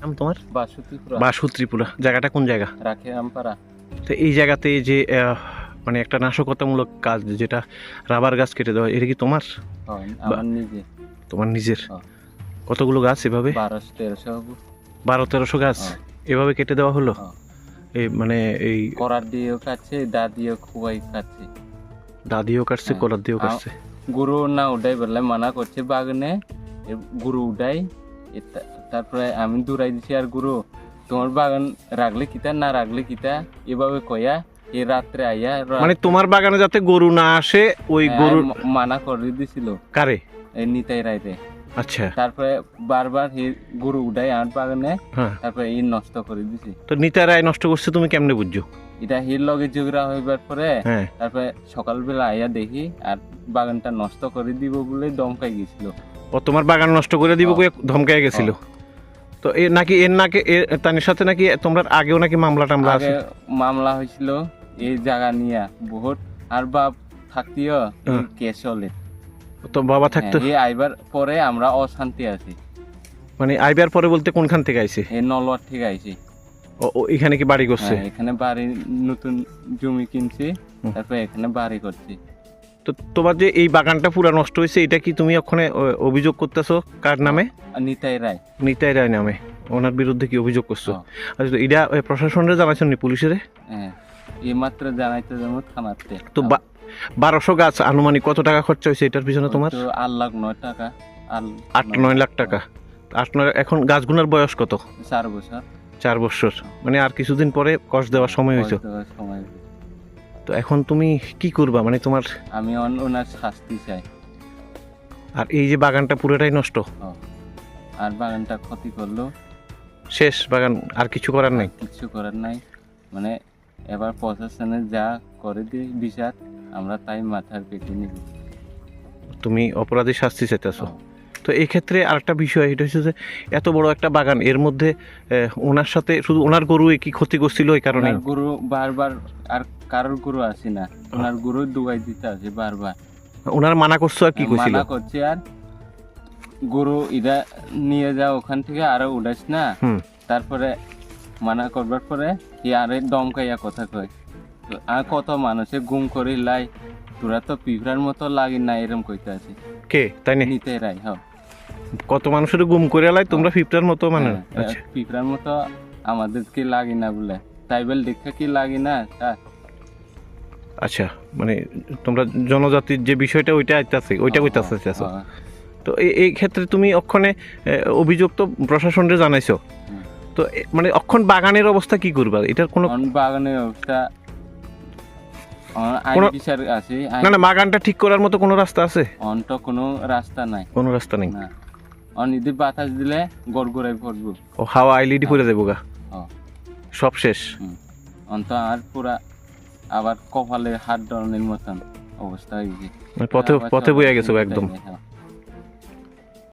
নাম তোমার? জায়গাটা কোন জায়গা? রাখে আমপাড়া। তো এই জায়গাতে যে মানে একটা নাশকতামূলক কাজ যেটা রাবার গাছ কেটে দেওয়া এটা কি তোমার? আমার তোমার নিজের। কতগুলো গাছ এভাবে? বারো তেরোশো গাছ। এভাবে কেটে দেওয়া হলো। এই মানে এই করার দিয়েও কাটছে দা দিয়েও খুয়াই কাটছে দিয়েও কাটছে হ্যাঁ। কলার দিয়েও কাটছে। গরু না উঠাই বললে মানা করছে বাগানে। গরু উঠাই তারপরে আমি দূরাই দিছি আর গরু তোমার বাগান রাখলে কিতা না রাখলে কিতা এভাবে কয়া এ রাত্রে আইয়া মানে তোমার বাগানে যাতে গরু না আসে ওই গরু গরুর মানা করে দিছিল। কারে? এই নিতাই রাইতে। আচ্ছা। তারপরে বারবার হে গরু উঠাই আমার বাগানে হ্যাঁ। তারপরে এই নষ্ট করে দিছি। তো নিতা রায় নষ্ট করছে তুমি কেমনে বুঝছ? এটা হির লগে ঝগড়া হইবার পরে হ্যাঁ। তারপরে সকালবেলা আইয়া দেখি আর বাগানটা নষ্ট করে দিব বলে দমকাই গেছিল। ও তোমার বাগান নষ্ট করে দিব। কয়ে ধমকায় গেছিল? তো এ নাকি এর নাকি তার সাথে নাকি তোমরা আগেও নাকি মামলা টামলা আছে? মামলা হয়েছিল এই জায়গা নিয়ে বহুত। আর বাপ থাকতিও হ্যাঁ। কেস চলে তো বাবা থাকতো? হ্যাঁ, এই আইবার পরে আমরা অশান্তি আছি। মানে আইবার পরে বলতে কোনখান থেকে আইছে? এই নলওয়ার থেকে আইছি। ও এখানে কি বাড়ি করছে? হ্যাঁ, এখানে বাড়ি নতুন জমি কিনছি। তারপরে এখানে বাড়ি করছি। তো তোমার যে এই বাগানটা পুরো নষ্ট হয়েছে এটা কি তুমি ওখানে অভিযোগ করতেছো? কার নামে? নিতাই রায়। নিতাই রায় নামে। ওনার বিরুদ্ধে কি অভিযোগ করছ। আচ্ছা এটা প্রশাসনের জানাইছো নি পুলিশের? হ্যাঁ এই মাত্র জানাইতে যাব থানাতে। তো বারোশো গাছ আনুমানিক কত টাকা খরচা হয়েছে এটার পিছনে তোমার? আট লাখ নয় টাকা। আট- নয় লাখ টাকা। আট নয় এখন গাছগুলোর বয়স কত? চার বছর। চার বছর। মানে আর কিছুদিন পরে কষ দেওয়ার সময় হয়েছে। তো এখন তুমি কি করবা? মানে তোমার আমি ওনার শাস্তি চাই। আর এই যে বাগানটা পুরোটাই নষ্ট? আর বাগানটা ক্ষতি করল। শেষ বাগান আর কিছু করার নেই? কিছু করার নাই। মানে এবার প্রশাসনে যা করে দিই বিচার। আমরা তাই মাথার পেটে নিব। তুমি অপরাধী শাস্তি চাইতেছো। তো এই ক্ষেত্রে আরেকটা বিষয় এটা হচ্ছে যে এত বড় একটা বাগান এর মধ্যে ওনার সাথে শুধু ওনার গরু কি ক্ষতি করছিল এই কারণে গরু বারবার আর কারোর গরু আসি না। ওনার গরু ডুবাই দিতে আছে বারবার। ওনার মানা করছ আর কি কইছিল? মানা করছে আর গরু ইদা নিয়ে যা ওখান থেকে আরও উড়াইস না। তারপরে মানা করবার পরে ই আরে দমকাইয়া কথা কয়। তো আর কত মানুষে গুম করে লাই তোরা তো পিঁপড়ার মতো লাগি না এরম কইতে আছে। কে? তাই না? নিতে রাই হ্যাঁ কত মানুষের গুম করে লাই তোমরা ফিফটার মতো মানে? হ্যাঁ, আচ্ছা। পিঁপড়ার মতো আমাদেরকে লাগি না বলে? তাই বলে দেখে কি লাগি না আচ্ছা মানে তোমরা জনজাতির যে বিষয়টা ওইটা আইতাছে ওইটা কইতাছে হ্যাঁ, তো এই- এই ক্ষেত্রে তুমি অক্ষণে অভিযোগ তো প্রশাসনরে জানাইছো। তো মানে অক্ষণ বাগানের অবস্থা কি করবা? এটার কোনো বাগানের অবস্থা না না বাগানটা ঠিক করার মতো কোনো রাস্তা আছে? অন কোনো রাস্তা নাই। কোনো রাস্তা নেই? না। অন বাতাস দিলে পড়ব ও হাওয়া আইলিডি গা। সব শেষ? অন্ত আর পুরা আবার কপালে হাত ধরনের মতন অবস্থা হয়ে গেছে পথে পথে বইয়া গেছো একদম।